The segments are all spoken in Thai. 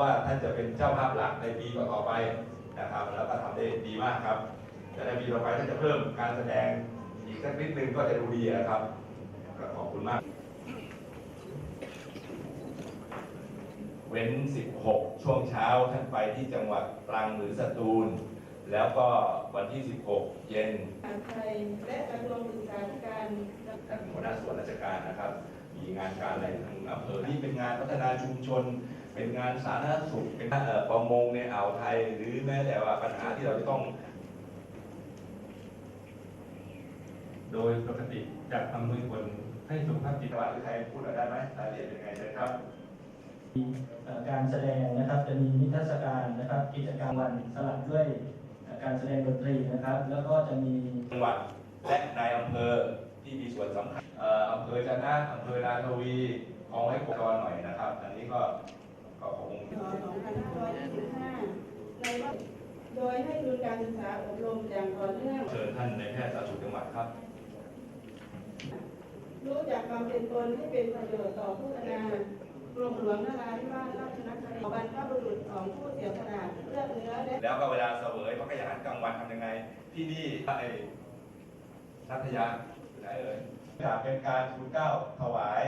ว่าท่านจะเป็นเจ้าภาพหลักในปีต่อๆไปนะครับ แล้วก็ทำได้ดีมากครับแต่ในปีต่อไปท่านจะเพิ่มการแสดงอีกสักนิดนึงก็จะดูดีนะครับขอบคุณมาก เว้น 16 ช่วงเช้าท่านไปที่จังหวัดตรังหรือสตูล แล้วก็วันที่ 16 เย็นการไทยและกระทรวงศึกษาธิการท่านหัวหน้าส่วนราชการนะครับ มีงานการอะไรทางอำเภอที่เป็นงานพัฒนาชุมชน เป็นงานสาธารณสุข เป็นเอ่อประมงในอ่าวไทย หรือแม้แต่ว่าปัญหาที่เราจะต้อง โดยปกติจะอำนวยผลให้สุขภาพจิตจังหวัดหรือใครพูดหน่อยได้ไหมรายละเอียดเป็นยังไงเชิญครับเอ่อการแสดงนะครับจะมีนิทรรศการนะครับกิจกรรมวันสลับด้วยเอ่อ การแสดงดนตรีนะครับ แล้วก็จะมีจังหวัดและนายอำเภอที่มีส่วนสำคัญเอ่ออำเภอจะนะอำเภอนาทวีของไว้กรหน่อยนะครับ อันนี้ก็ก็คง 2525ในว่าโดยให้ทุนการศึกษาอบรมอย่างต่อเนื่อง เชิญท่านในายแพทย์สาธารณสุขจังหวัดครับ รู้จักความเป็นตนให้เป็นประโยชน์ต่อผู้พัฒนากรมหลวงนราธิวาสราชนครินทร์บรรพบุรุษของผู้เสียสละเลือดเนื้อ แล้วก็เวลาเสวยพระกยาหารกลางวันทำยังไง ที่นี่ไอ้นัทยาอยู่ไหนเอ่ยอยากเป็นการทูลเกล้าถวาย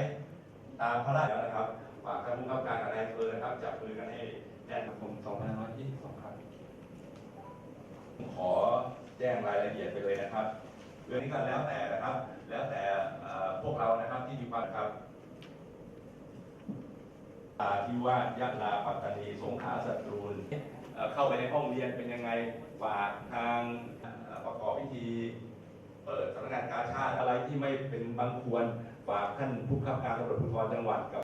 ตามพระราชแล้วนะครับฝากท่านผู้กำกับการกับนายอำเภอนะครับจับมือกันให้แน่นครับผม2522ครับขอแจ้งรายละเอียดไปเลยนะครับ เรื่องนี้ก็แล้วแต่นะครับ แล้วแต่พวกเรานะครับที่มีความครับอาที่ว่านยะลาปัตตานีสงขลาสตรูล เข้าไปในห้องเรียนเป็นยังไงฝากทางประกอบพิธีเปิดสำนักงานกาชาติอะไรที่ไม่เป็นบังควรฝากท่านผู้คับการตำรวจภูธรจังหวัดกับ